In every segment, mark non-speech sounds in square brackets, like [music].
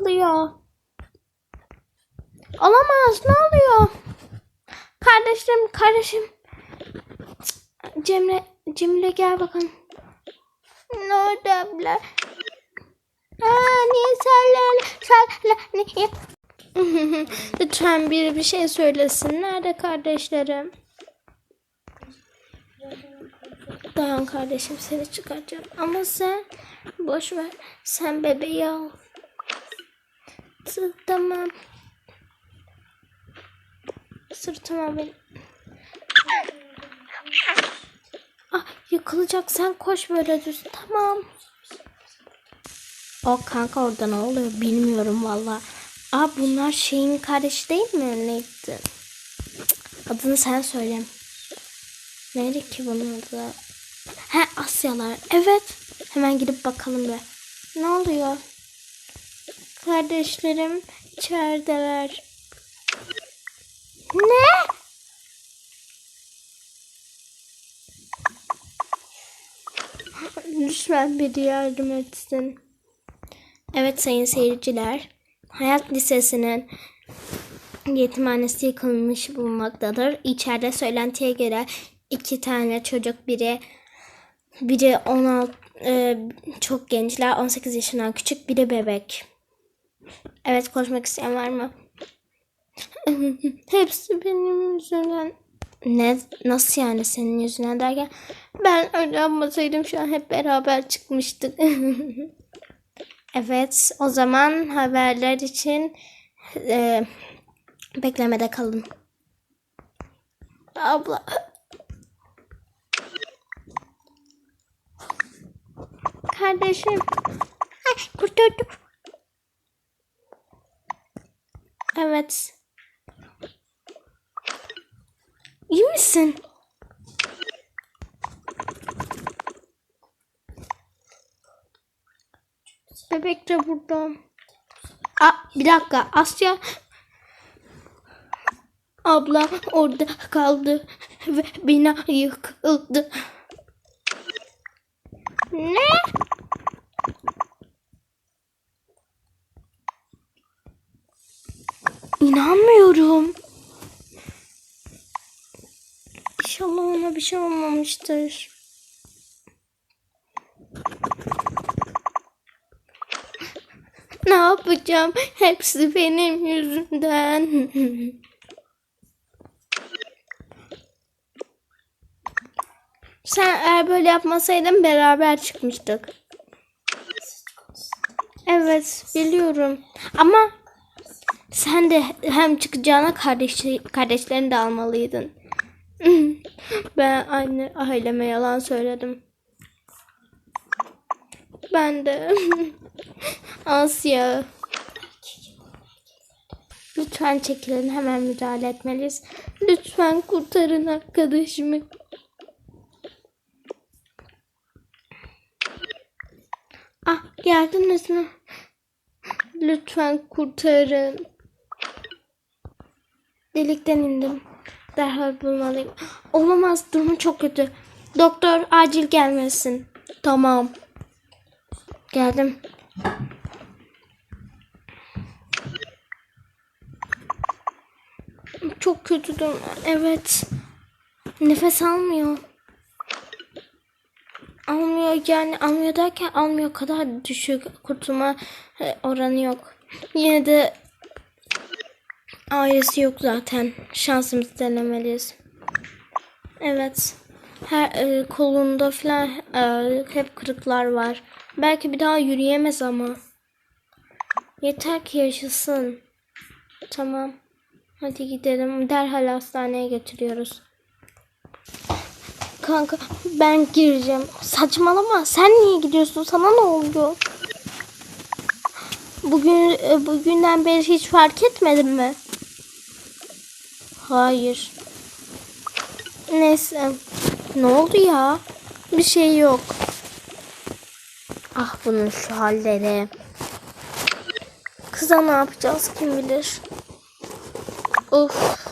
yıkılıyor. Olamaz ne oluyor? Kardeşim kardeşim. Cemre Cemile gel bakalım. Ne oldu abla? Aa, niye sallan sallan niye? Lütfen biri bir şey söylesin. Nerede kardeşlerim? Dayan kardeşim seni çıkaracağım. Ama sen boş ver. Sen bebeği al. Tamam. Sırtıma benim. Ah yıkılacak sen koş böyle düz. Tamam. O kanka orada ne oluyor bilmiyorum valla. Aa bunlar şeyin kardeşi değil mi? Neydi? Adını sen söyle. Neydi ki bunun adı? He Asyalar. Evet. Hemen gidip bakalım bir. Ne oluyor? Kardeşlerim içerideler. Ne? Lütfen biri yardım etsin. Evet sayın seyirciler. Hayat Lisesi'nin yetimhanesi yıkılmış bulunmaktadır. İçeride söylentiye göre iki tane çocuk biri biri 16 e, çok gençler 18 yaşından küçük biri bebek. Evet konuşmak isteyen var mı? Hepsi benim yüzümden. Ne? Nasıl yani senin yüzünden derken? Ben öyle yapmasaydım şu an hep beraber çıkmıştık. [laughs] evet o zaman haberler için e, beklemede kalın. Abla. Kardeşim. Ay. Evet. İyi misin? Bebek de burada. Aa, bir dakika Asya abla orada kaldı ve bina yıkıldı. Ne? İnanmıyorum. İnşallah ona bir şey olmamıştır. Ne yapacağım? Hepsi benim yüzümden. Sen eğer böyle yapmasaydın beraber çıkmıştık. Evet biliyorum. Ama sen de hem çıkacağına kardeş, kardeşlerini de almalıydın. Ben anne aileme yalan söyledim. Ben de. [laughs] Asya. Lütfen çekilin hemen müdahale etmeliyiz. Lütfen kurtarın arkadaşımı. Ah geldiniz mi? Lütfen kurtarın. Delikten indim. Derhal bulmalıyım. Olamaz durumu çok kötü. Doktor acil gelmesin. Tamam. Geldim. Çok kötü durum. Evet. Nefes almıyor. Almıyor yani almıyor derken almıyor kadar düşük kurtulma e, oranı yok. Yine de ailesi yok zaten. Şansımızı denemeliyiz. Evet. Her e, kolunda falan e, hep kırıklar var. Belki bir daha yürüyemez ama. Yeter ki yaşasın. Tamam. Hadi gidelim. Derhal hastaneye götürüyoruz. Kanka ben gireceğim. Saçmalama. Sen niye gidiyorsun? Sana ne oldu? Bugün e, bugünden beri hiç fark etmedin mi? Hayır. Neyse. Ne oldu ya? Bir şey yok. Ah bunun şu halleri. Kıza ne yapacağız kim bilir. Of.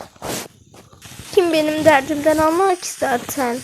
Kim benim derdimden anlar ki zaten.